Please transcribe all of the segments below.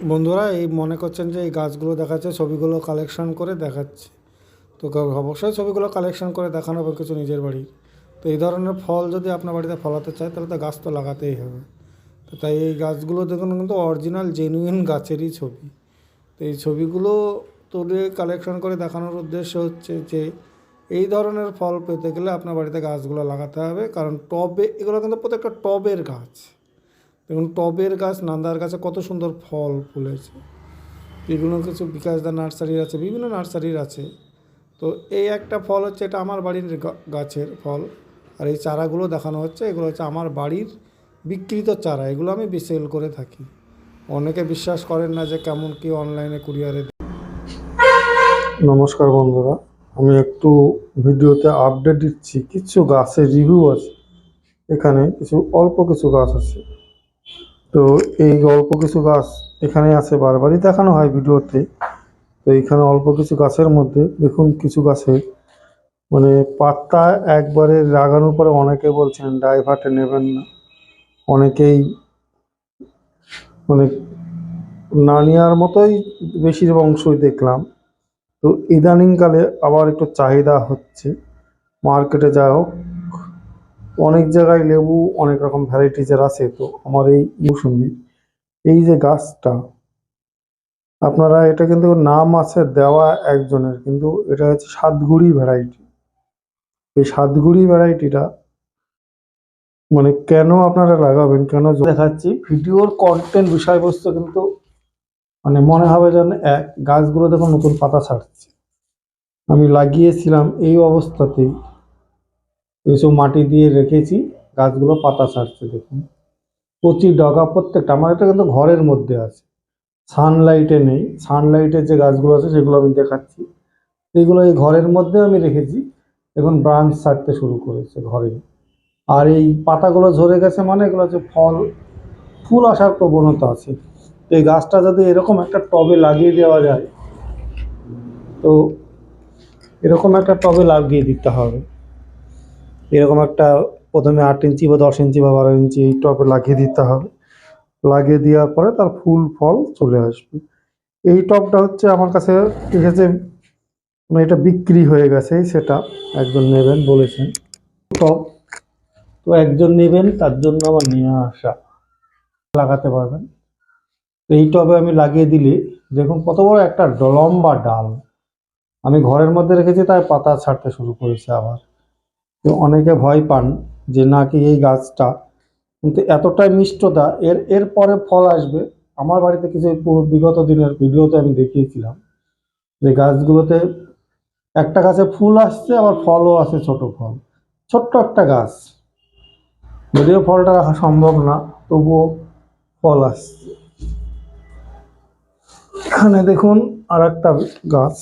বন্ধুরা, এই মনে করছেন যে এই গাছগুলো দেখাচ্ছে, ছবিগুলো কালেকশন করে দেখাচ্ছে। তো অবশ্যই ছবিগুলো কালেকশন করে দেখানো হবে কিছু নিজের বাড়ির তো এই ধরনের ফল যদি আপনার বাড়িতে ফলাতে চায়, তাহলে তো গাছ তো লাগাতেই হবে। তো তাই এই গাছগুলো দেখুন, কিন্তু অরিজিনাল জেনুইন গাছেরই ছবি। তো এই ছবিগুলো তুলে কালেকশন করে দেখানোর উদ্দেশ্য হচ্ছে যে, এই ধরনের ফল পেতে গেলে আপনার বাড়িতে গাছগুলো লাগাতে হবে। কারণ টবে, এগুলো কিন্তু প্রত্যেকটা টবের গাছ। দেখুন, টবের গাছ, নান্দার গাছে কত সুন্দর ফল ফুলেছে। বিভিন্ন কিছু বিকাশদা নার্সারির আছে, বিভিন্ন নার্সারির আছে। তো এই একটা ফল হচ্ছে, এটা আমার বাড়ির গাছের ফল। আর এই চারাগুলো দেখানো হচ্ছে, এগুলো হচ্ছে আমার বাড়ির বিকৃত চারা। এগুলো আমি সেল করে থাকি। অনেকে বিশ্বাস করেন না যে কেমন কি অনলাইনে কুরিয়ারে নমস্কার বন্ধুরা, আমি একটু ভিডিওতে আপডেট দিচ্ছি। কিছু গাছের রিভিউ আছে। এখানে কিছু, অল্প কিছু গাছ আছে। তো এই অল্প কিছু গাছ এখানে আছে বারবারই দেখানো হয় ভিডিওতে। তো এখানে অল্প কিছু গাছের মধ্যে দেখুন কিছু গাছের মানে পাতা একবারে লাগানোর পরে অনেকে বলছেন, ডাইভার্টে নেবেন না। অনেকেই মানে না নেওয়ার মতোই বেশির অংশই দেখলাম। তো ইদানিংকালে আবার একটু চাহিদা হচ্ছে। মার্কেটে যা হোক অনেক জায়গায় লেবু অনেক রকম ভ্যারাইটিজের আছে, তো আমার এই মৌসুমি, এই যে গাছটা, আপনারা এটা কিন্তু নাম আছে দেওয়া একজনের, কিন্তু এটা হচ্ছে সাতগুড়ি ভ্যারাইটি এই সাতগুড়ি ভ্যারাইটিটা মানে কেন আপনারা লাগাবেন, কেন দেখাচ্ছি, ভিডিওর কন্টেন্ট বিষয়বস্তু কিন্তু মানে মনে হবে যেন এক গাছগুলো দেখুন নতুন পাতা ছাড়ছে। আমি লাগিয়েছিলাম এই অবস্থাতেই। এইসব মাটি দিয়ে রেখেছি, গাছগুলো পাতা ছাড়ছে, দেখুন। কচি ডগা, প্রত্যেকটা, আমার এটা কিন্তু ঘরের মধ্যে আছে। সানলাইটে নেই সানলাইটের যে গাছগুলো আছে, সেগুলো আমি দেখাচ্ছি। এইগুলো এই ঘরের মধ্যে আমি রেখেছি। এখন ব্রাঞ্চ ছাড়তে শুরু করেছে ঘরে। আর এই পাতাগুলো ঝরে গেছে মানে এগুলো হচ্ছে ফল, ফুল আসার প্রবণতা আছে। তো এই গাছটা যদি এরকম একটা টবে লাগিয়ে দেওয়া যায়, তো এরকম একটা টবে লাগিয়ে দিতে হবে। এরকম একটা প্রথমে আট ইঞ্চি বা দশ ইঞ্চি বা বারো ইঞ্চি এই টবে লাগিয়ে দিতে হবে। লাগিয়ে দেওয়ার পরে তার ফুল ফল চলে আসবে। এই টবটা হচ্ছে আমার কাছে এসেছে মানে এটা বিক্রি হয়ে গেছে, সেটা একজন নেবেন বলেছেন। টব তো একজন নেবেন, তার জন্য আমার নিয়ে আসা। লাগাতে পারবেন। এই টবে আমি লাগিয়ে দিলে, দেখুন কত বড় একটা লম্বা ডাল। আমি ঘরের মধ্যে রেখেছি, তাই পাতা ছাড়তে শুরু করেছে আবার। অনেকে ভয় পান যে নাকি এই গাছটা। কিন্তু এতটাই মিষ্টতা, এর এর পরে ফল আসবে। আমার বাড়িতে কিছু বিগত দিনের ভিডিওতে আমি দেখিয়েছিলাম যে গাছগুলোতে একটা গাছে ফুল আসছে, আবার ফলও আছে ছোট ফল। ছোট্ট একটা গাছ। যদিও ফলটা রাখা সম্ভব না, তবুও ফল আসছে। এখানে দেখুন আর একটা গাছ।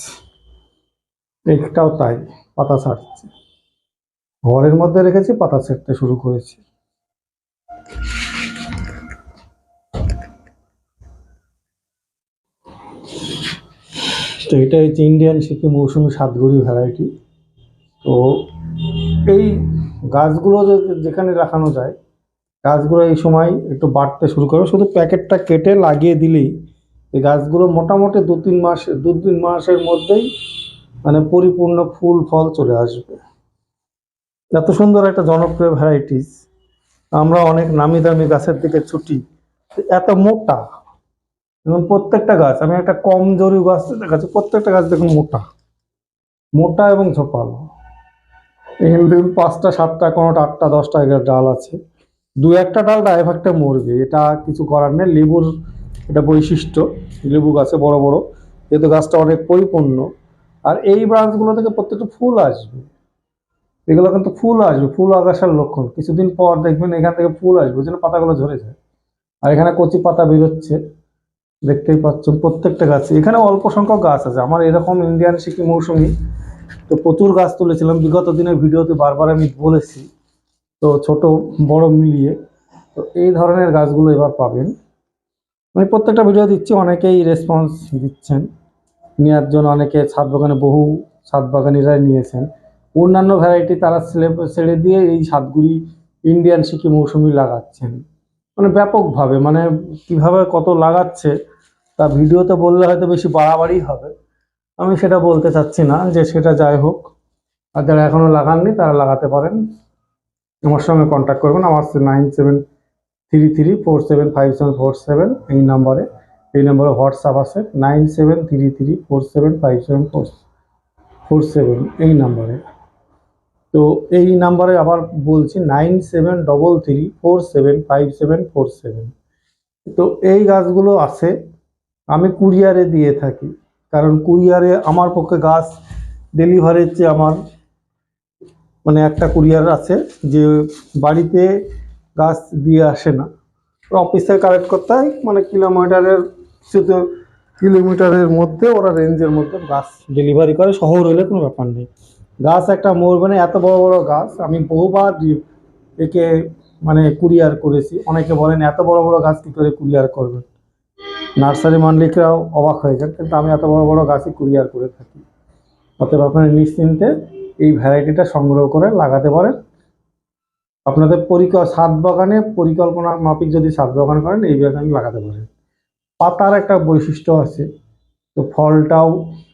একটাও তাই, পাতা ছাড়ছে। ঘরের মধ্যে রেখেছি, পাতা ছাড়তে শুরু করেছি। তো এটা হচ্ছে ইন্ডিয়ান সিকিম মৌসুমি সাতগুড়ি ভ্যারাইটি তো এই গাছগুলো যেখানে রাখানো যায়, গাছগুলো এই সময় একটু বাড়তে শুরু করে। শুধু প্যাকেটটা কেটে লাগিয়ে দিলেই এই গাছগুলো মোটামুটি দু তিন মাস দু তিন মাসের মধ্যেই মানে পরিপূর্ণ ফুল, ফল চলে আসবে। এত সুন্দর একটা জনপ্রিয় ভ্যারাইটিস আমরা অনেক নামি দামি গাছের দিকে ছুটি। এত মোটা। এবং প্রত্যেকটা গাছ, আমি একটা কমজোরি গাছ দেখাচ্ছি, প্রত্যেকটা গাছ দেখুন মোটা। মোটা এবং ঝোপালো। এখানে দেখুন, পাঁচটা, সাতটা, কোনোটা আটটা, দশটা এগারো ডাল আছে। দু একটা ডাল ড্রাইভারটা মরবে। এটা কিছু করার নেই। লেবুর এটা বৈশিষ্ট্য। লেবু গাছে বড় বড়। যেহেতু গাছটা অনেক পরিপূর্ণ। আর এই ব্রাঞ্চগুলো থেকে প্রত্যেকটা ফুল আসবে। এগুলো কিন্তু ফুল আসবে, ফুল আকাশের লক্ষণ। কিছুদিন পর দেখবেন এখান থেকে ফুল আসবে, ওই জন্য পাতাগুলো ঝরে যায়। আর এখানে কচি পাতা বেরোচ্ছে, দেখতেই পাচ্ছেন প্রত্যেকটা গাছে। এখানে অল্প সংখ্যক গাছ আছে। আমার এরকম ইন্ডিয়ান সিকিম মৌসুমি, তো প্রচুর গাছ তুলেছিলাম। বিগত দিনের ভিডিওতে বারবার আমি বলেছি, তো ছোট, বড় মিলিয়ে। তো এই ধরনের গাছগুলো এবার পাবেন। আমি প্রত্যেকটা ভিডিও দিচ্ছি, অনেকেই রেসপন্স দিচ্ছেন। নেওয়ার জন্য অনেকে ছাদ বাগানে, বহু ছাদ বাগানিরাই নিয়েছেন। অন্যান্য ভ্যারাইটি তারা ছেড়ে দিয়ে এই সাতগুড়ি ইন্ডিয়ান সিকি মৌসুমি লাগাচ্ছেন। মানে ব্যাপকভাবে মানে কীভাবে কত লাগাচ্ছে, তা ভিডিওতে বললে হয়তো বেশি বাড়াবাড়ি হবে। আমি সেটা বলতে চাচ্ছি না যে সেটা যাই হোক। আর যারা এখনও লাগাননি, তারা লাগাতে পারেন। আমার সঙ্গে কন্ট্যাক্ট করবেন, আমার nine seven three three four seven five seven four seven এই নম্বরে এই নম্বরে হোয়াটসঅ্যাপ আছে, nine seven three three four seven five seven four four seven. এই নম্বরে তো এই নাম্বারে আবার বলছি nine seven double three four seven five seven four seven. তো এই গাছগুলো আছে, আমি কুরিয়ারে দিয়ে থাকি। কারণ কুরিয়ারে আমার পক্ষে গাছ ডেলিভারির চেয়ে আমার মানে একটা কুরিয়ার আছে যে বাড়িতে গাছ দিয়ে আসে না। অফিসে কালেক্ট করতে হয় মানে কিলোমিটারের শুধু কিলোমিটারের মধ্যে ওরা রেঞ্জের মধ্যে গাছ ডেলিভারি করে, শহর হলে কোনো ব্যাপার নেই। গাছ একটা মোর মানে এত বড় বড় গাছ, আমি বহুবার একে মানে কুরিয়ার করেছি। অনেকে বলেন, এত বড় বড় গাছ কী করে কুরিয়ার করবেন নার্সারি মালিকরাও অবাক হয়ে যান, কিন্তু আমি এত বড় বড় গাছই কুরিয়ার করে থাকি। অতএব আপনারা নিশ্চিন্তে এই ভ্যারাইটিটা সংগ্রহ করে লাগাতে পারেন। আপনাদের পরিকল্প ছাদ বাগানে পরিকল্পনা মাফিক যদি ছাদ বাগান করেন, এই বাগানে লাগাতে পারেন। পাতার একটা বৈশিষ্ট্য আছে, তো ফলটাও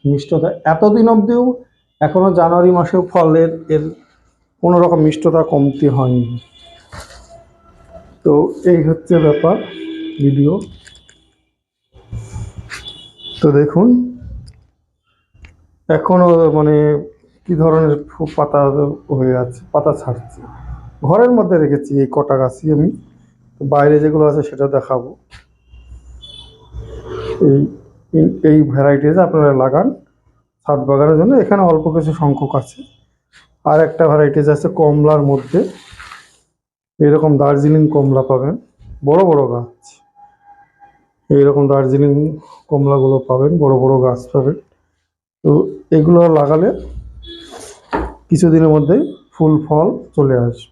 মিষ্টতা। এতদিন অবধিও এখনও জানুয়ারি মাসেও ফলের এর কোনো রকম মিষ্টতা কমতি হয়নি। তো এই হচ্ছে ব্যাপার ভিডিও। তো দেখুন এখনও মানে কি ধরনের পাতা হয়ে আছে, পাতা ছাড়ছে। ঘরের মধ্যে রেখেছি এই কটা গাছই আমি। বাইরে যেগুলো আছে সেটা দেখাবো। এই, এই- এই ভ্যারাইটিস আপনারা লাগান। ছাদ বাগানের জন্য। এখানে অল্প কিছু সংখ্যক আছে। আর একটা ভ্যারাইটিস আছে কমলার মধ্যে। এরকম দার্জিলিং কমলা পাবেন। বড় বড় গাছ। এইরকম দার্জিলিং কমলাগুলো পাবেন। বড় বড় গাছ পাবেন। তো এগুলো লাগালে কিছুদিনের মধ্যেই ফুল ফল চলে আসবে।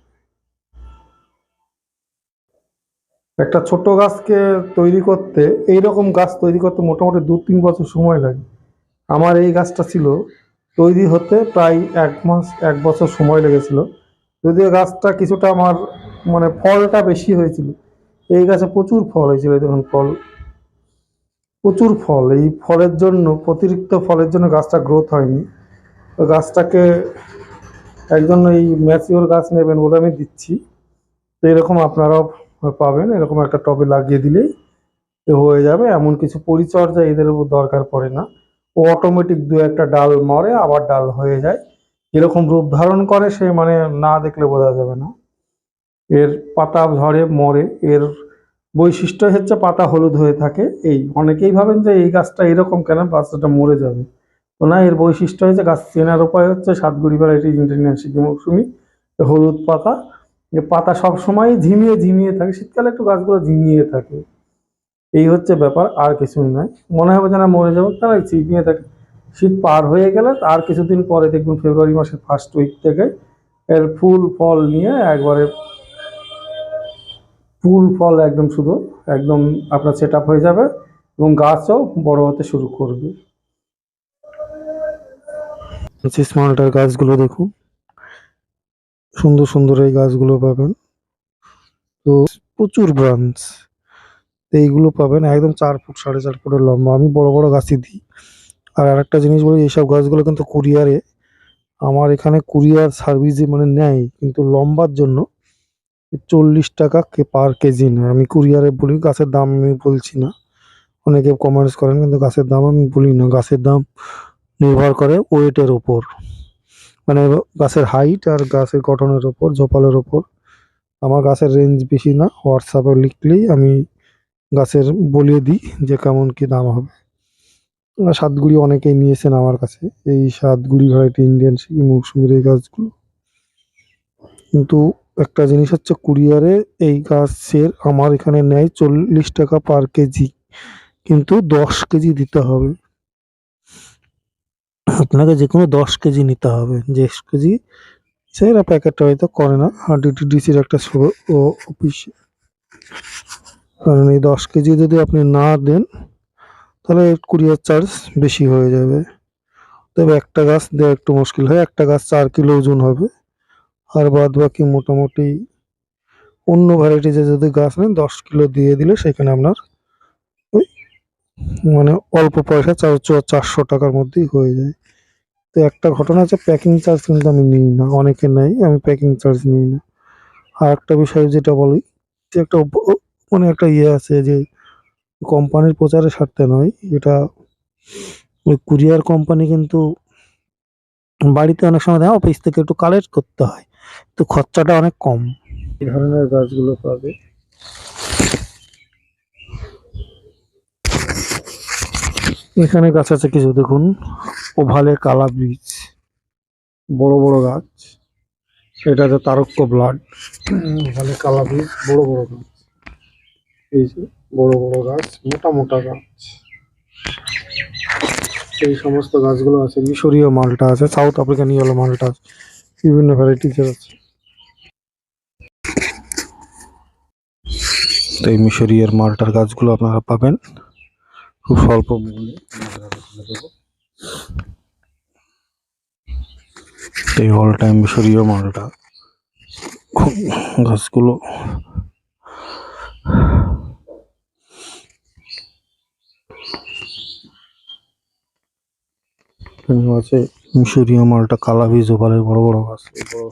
একটা ছোট গাছকে তৈরি করতে এই রকম গাছ তৈরি করতে মোটামুটি দু তিন বছর সময় লাগে। আমার এই গাছটা ছিল তৈরি হতে প্রায় এক মাস, এক বছর সময় লেগেছিল। যদিও গাছটা কিছুটা আমার মানে ফলটা বেশি হয়েছিল। এই গাছে প্রচুর ফল হয়েছিল দেখুন ফল। প্রচুর ফল, এই ফলের জন্য, অতিরিক্ত ফলের জন্য গাছটা গ্রোথ হয়নি। তো গাছটাকে একজন এই ম্যাচিওর গাছ নেবেন বলে আমি দিচ্ছি। তো এরকম আপনারাও পাবেন, এরকম একটা টবে লাগিয়ে দিলেই হয়ে যাবে। এমন কিছু পরিচর্যা এদের দরকার পড়ে না। ও অটোমেটিক দু একটা ডাল মরে, আবার ডাল হয়ে যায়। এরকম রূপ ধারণ করে, সে মানে না দেখলে বোঝা যাবে না। এর পাতা ঝরে, মরে। এর বৈশিষ্ট্য হচ্ছে পাতা হলুদ হয়ে থাকে। এই অনেকেই ভাবেন যে এই গাছটা এরকম কেন? গাছটা মরে যাবে। তো না, এর বৈশিষ্ট্য হচ্ছে গাছ চেনার উপায় হচ্ছে সাতগুড়ি ভ্যারাইটি ইন্টারন্যাশনাল মৌসুমি হলুদ পাতা। যে পাতা সবসময় ঝিমিয়ে ঝিমিয়ে থাকে। শীতকালে একটু গাছগুলো ঝিমিয়ে থাকে। এই হচ্ছে ব্যাপার, আর কিছু নয়। মনে হবে যেন মরে যাব। তারা নিয়ে থাকে। শীত পার হয়ে গেলে আর কিছুদিন পরে দেখবেন ফেব্রুয়ারি মাসের ফার্স্ট উইক থেকে এর ফুল ফল নিয়ে একবারে ফুল ফল একদম শুধু, একদম আপনার সেট হয়ে যাবে এবং গাছও বড় হতে শুরু করবে। মালটার গাছগুলো দেখুন। সুন্দর সুন্দর এই গাছগুলো পাবেন। তো প্রচুর ব্রাঞ্চ এইগুলো পাবেন, একদম চার ফুট, সাড়ে চার ফুটের লম্বা। আমি বড় বড় গাছই দিই। আর আরেকটা জিনিস বলি, এইসব গাছগুলো কিন্তু কুরিয়ারে। আমার এখানে কুরিয়ার সার্ভিসে মানে নেয়, কিন্তু লম্বার জন্য চল্লিশ টাকা কে পার কেজি নেয়। আমি কুরিয়ারে বলি, গাছের দাম আমি বলছি না। অনেকে কমার্স করেন, কিন্তু গাছের দাম আমি বলি না। গাছের দাম নির্ভর করে ওয়েটের ওপর। মানে গাছের হাইট আর গাছের গঠনের ওপর, ঝোপালের ওপর। আমার গাছের রেঞ্জ বেশি না, হোয়াটসঅ্যাপে লিখলেই আমি গাছের বলিয়ে দিই যে কেমন কি দাম হবে। সাতগুড়ি অনেকেই নিয়েছেন আমার কাছে। এই সাতগুড়ি ভ্যারাইটি ইন্ডিয়ান মৌসুমির এই গাছগুলো। কিন্তু একটা জিনিস হচ্ছে কুরিয়ারে এই গাছের আমার এখানে নেয় চল্লিশ টাকা পার কেজি। কিন্তু দশ কেজি দিতে হবে। আপনাকে যে কোনো দশ কেজি নিতে হবে। যে কেজি সেরা প্যাকেটটা হয়তো করে না। ডিটিডিসির একটা অফিস কারণ এই দশ কেজি যদি আপনি না দেন, তাহলে কুরিয়ার চার্জ বেশি হয়ে যাবে। তবে একটা গাছ দেওয়া একটু মুশকিল হয়, একটা গাছ চার কিলো ওজন হবে। আর বাদ বাকি মোটামুটি অন্য ভ্যারাইটিজে যদি গাছ নেন, দশ কিলো দিয়ে দিলে সেখানে আপনার ওই মানে অল্প পয়সা চারশো চারশো টাকার মধ্যেই হয়ে যায়। তো একটা ঘটনা আছে প্যাকিং চার্জ কিন্তু আমি নিই না, অনেকে নেয়, আমি প্যাকিং চার্জ নিই না। আর একটা বিষয় যেটা বলি, যে একটা মানে একটা ইয়ে আছে যে কোম্পানির প্রচারের স্বার্থে নয় এটা ওই কুরিয়ার কোম্পানি কিন্তু বাড়িতে অনেক সময় দেয় অফিস থেকে একটু কালেক্ট করতে হয় তো খরচাটা অনেক কম। এই ধরনের গাছগুলো পাবে। এখানে গাছ আছে কিছু দেখুন ওভালে কালা বীজ বড় বড় গাছ এটা হচ্ছে তারক্য ব্লাড। ওভালে কালা বীজ বড় বড় গাছ। এই যে বড় বড় গাছ, মোটা মোটা গাছ। এই সমস্ত গাছগুলো আছে, মিশরীয় মালটা আছে সাউথ আফ্রিকান ইয়েলো মালটা আছে, বিভিন্ন ভ্যারাইটিসের আছে। তো এই মিশরীয় মালটার গাছগুলো আপনারা পাবেন। খুব স্বল্প মূল্যে। এই অল টাইম মিশরীয় মালটা। খুব গাছগুলো আছে মিশরীয় মালটা কালা বীজ ওপালের বড় বড় গাছ। বড়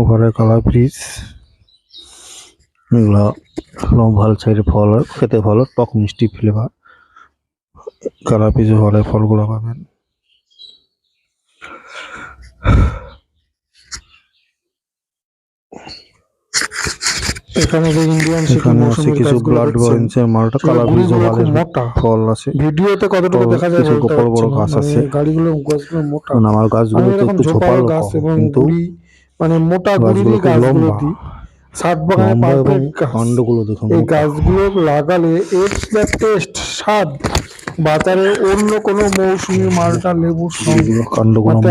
ওপারে কালা বীজ এগুলা ভালো সাইডে ফল খেতে ভালো, টক মিষ্টি ফ্লেভার কালা বীজ ওপারে ফলগুলো পাবেন। এখানে যে ইন্ডিয়ান এখানে আছে কিছু ব্লাড মালটা কালা বীজ ওপালের মোটা। ফল আছে। ভিডিওতে কতটুকু দেখা যায় কিছু বড় বড় গাছ মানে আছে। গাড়িগুলো গাছগুলো মোটা। আমার গাছগুলো তো একটু ঝোপালো গাছ এবং মানে মোটা গুড়ি গাছগুলো। দিই বাগানে পারফেক্ট কাণ্ডগুলো দেখুন এই গাছগুলো লাগালে এর যা টেস্ট স্বাদ। বাজারে অন্য কোনো মৌসুমী মালটা লেবুর সঙ্গে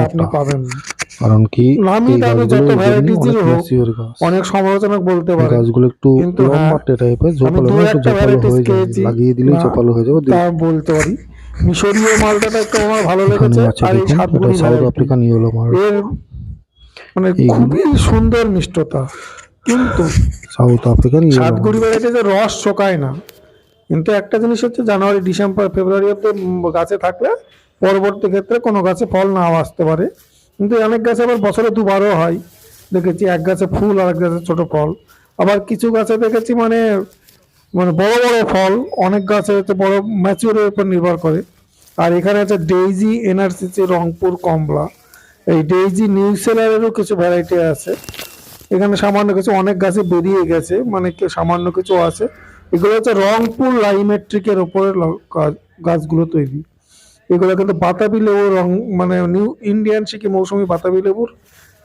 আপনি পাবেন না। কারণ কি নামি দামি যত এমনি varieties অনেক সমালোচনা বলতে পারে। গাছগুলো একটু লম্বাটে টাইপের ঝোপালো একটু একটা হয়ে লাগিয়ে দিলেই হয়ে যাবে তা বলতে পারি মিশরীয় মালটাটা একটু আমার ভালো লেগেছে আর এই দেখুন সাউথ আফ্রিকান ইয়েলো মাল এর মানে খুবই সুন্দর মিষ্টতা। কিন্তু সাউথ আফ্রিকান সাতগুড়ি ভ্যারাইটিতে রস শোকায় না। কিন্তু একটা জিনিস হচ্ছে জানুয়ারি ডিসেম্বর ফেব্রুয়ারি অব্দি গাছে থাকলে পরবর্তী ক্ষেত্রে কোনো গাছে ফল নাও আসতে পারে। কিন্তু অনেক গাছে আবার বছরে দুবারও হয়। দেখেছি এক গাছে ফুল আর এক গাছে ছোট ফল। আবার কিছু গাছে দেখেছি মানে মানে বড় বড় ফল, অনেক গাছে হচ্ছে বড় ম্যাচিউরের উপর নির্ভর করে। আর এখানে আছে ডেইজি এনআরসিসি রংপুর কমলা। এই ডেইজি নিউ সেলারেরও কিছু ভ্যারাইটি আছে। এখানে সামান্য কিছু, অনেক গাছে বেরিয়ে গেছে মানে সামান্য কিছু আছে। এগুলো হচ্ছে রংপুর লাইমেট্রিকের ওপরে গাছ- গাছগুলো তৈরি। এগুলো কিন্তু বাতাবি লেবুর রং মানে নিউ ইন্ডিয়ান শিখি মৌসুমি বাতাবি লেবুর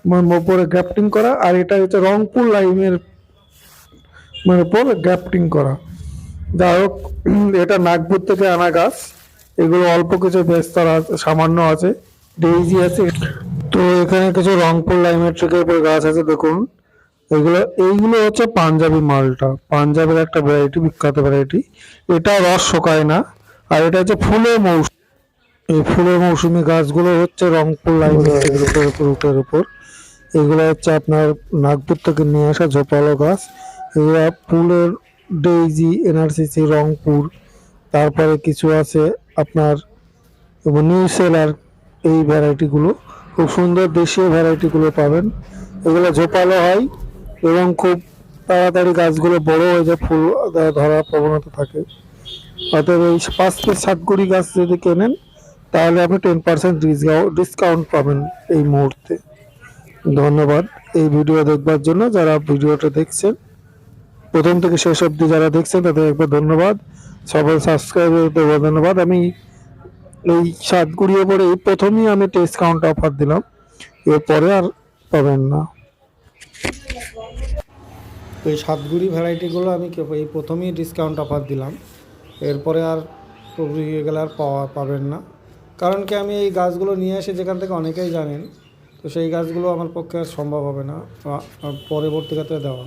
মানে উপরে গ্যাপটিং করা, আর এটা হচ্ছে রংপুর লাইমের মানে উপর গ্যাপটিং করা। যাই হোক, এটা নাগপুর থেকে আনা গাছ, এগুলো অল্প কিছু বেস্তর সামান্য আছে ডেইজি আছে। তো এখানে কিছু রংপুর লাইমের লাইমেট্রিকের উপর গাছ আছে, দেখুন। এগুলো, এইগুলো হচ্ছে পাঞ্জাবি মালটা, পাঞ্জাবের একটা ভ্যারাইটি বিখ্যাত ভ্যারাইটি এটা রস শোকায় না, আর এটা হচ্ছে ফুলের মৌসুম। এই ফুলের মৌসুমি গাছগুলো হচ্ছে রংপুর উপর রুটের উপর এগুলো হচ্ছে আপনার নাগপুর থেকে নিয়ে আসা ঝোপালো গাছ। এগুলো ফুলের ডেইজি এনআরসিসি রংপুর। তারপরে কিছু আছে আপনার নিউ সেলার এই ভ্যারাইটিগুলো। খুব সুন্দর দেশীয় ভ্যারাইটিগুলো পাবেন। এগুলো ঝোপালো হয় এবং খুব তাড়াতাড়ি গাছগুলো বড় হয়ে যায় ফুল ধরার প্রবণতা থাকে। অতএব এই পাঁচ পিস সাতগুড়ি গাছ যদি কেনেন তাহলে আপনি টেন পার্সেন্ট ডিসকাউন্ট পাবেন এই মুহূর্তে। ধন্যবাদ এই ভিডিও দেখবার জন্য যারা ভিডিওটা দেখছেন। প্রথম থেকে শেষ অবধি যারা দেখছেন, তাদের একবার ধন্যবাদ। সবাই সাবস্ক্রাইব দেবো ধন্যবাদ। আমি এই সাতগুড়িয়ে পরে এই প্রথমেই আমি ডিসকাউন্ট অফার দিলাম। এরপরে আর পাবেন না। এই সাতগুড়ি ভ্যারাইটিগুলো আমি এই প্রথমেই ডিসকাউন্ট অফার দিলাম। এরপরে আর গেলে আর পাওয়া পাবেন না। কারণ কি আমি এই গাছগুলো নিয়ে আসি যেখান থেকে অনেকেই জানেন, তো সেই গাছগুলো আমার পক্ষে আর সম্ভব হবে না পরবর্তী ক্ষেত্রে দেওয়া।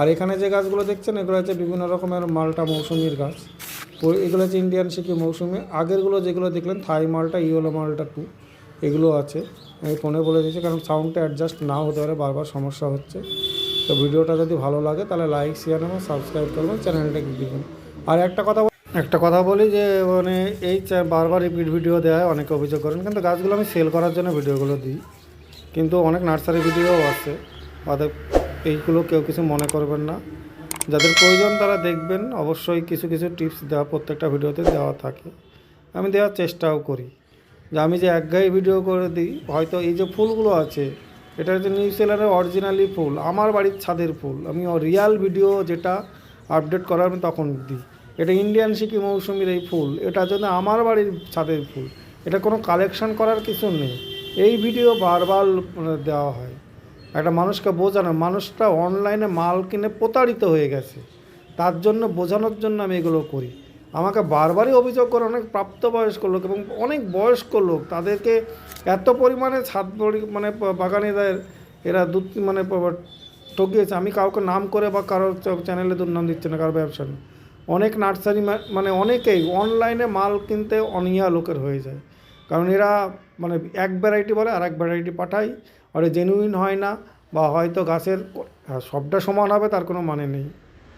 আর এখানে যে গাছগুলো দেখছেন, এগুলো হচ্ছে বিভিন্ন রকমের মালটা মৌসুমির গাছ। এগুলো হচ্ছে ইন্ডিয়ান সিকি মৌসুমি। আগেরগুলো যেগুলো দেখলেন, থাই মালটা, ইয়েলো মালটা টু, এগুলো আছে। আমি ফোনে বলে দিয়েছি, কারণ সাউন্ডটা অ্যাডজাস্ট না হতে পারে, বারবার সমস্যা হচ্ছে। তো ভিডিওটা যদি ভালো লাগে, তাহলে লাইক শেয়ার এবং সাবস্ক্রাইব করবেন চ্যানেলটাকে দিবেন আর একটা কথা একটা কথা বলি যে মানে এই বারবার রিপিট ভিডিও দেয় অনেকে অভিযোগ করেন, কিন্তু গাছগুলো আমি সেল করার জন্য ভিডিওগুলো দিই। কিন্তু অনেক নার্সারি ভিডিও আছে। তাদের এইগুলো কেউ কিছু মনে করবেন না। যাদের প্রয়োজন তারা দেখবেন, অবশ্যই কিছু কিছু টিপস দেওয়া প্রত্যেকটা ভিডিওতে দেওয়া থাকে। আমি দেওয়ার চেষ্টাও করি। যে আমি যে একগাই ভিডিও করে দিই, হয়তো এই যে ফুলগুলো আছে, এটা হচ্ছে নিউজিল্যান্ডের অরিজিনালি ফুল, আমার বাড়ির ছাদের ফুল। আমি রিয়াল ভিডিও যেটা আপডেট করার আমি তখন দিই। এটা ইন্ডিয়ান সিকি মৌসুমির এই ফুল, এটা জন্য আমার বাড়ির ছাদের ফুল, এটা কোনো কালেকশন করার কিছু নেই। এই ভিডিও বারবার মানে দেওয়া হয়। একটা মানুষকে বোঝানো, মানুষটা অনলাইনে মাল কিনে প্রতারিত হয়ে গেছে। তার জন্য বোঝানোর জন্য আমি এগুলো করি। আমাকে বারবারই অভিযোগ করে অনেক প্রাপ্তবয়স্ক লোক এবং অনেক বয়স্ক লোক, তাদেরকে এত পরিমাণে ছাদ মানে বাগানিদের এরা দু মানে ঠকিয়েছে। আমি কাউকে নাম করে বা কারোর চ্যানেলে দুর্নাম দিচ্ছে না, কারও ব্যবসা নেই। অনেক নার্সারি মানে অনেকেই অনলাইনে মাল কিনতে অনিয়া লোকের হয়ে যায়। কারণ এরা মানে এক ভ্যারাইটি বলে আর এক ভ্যারাইটি পাঠায়, আর জেনুইন হয় না বা হয়তো গাছের সবটা সমান হবে তার কোনো মানে নেই।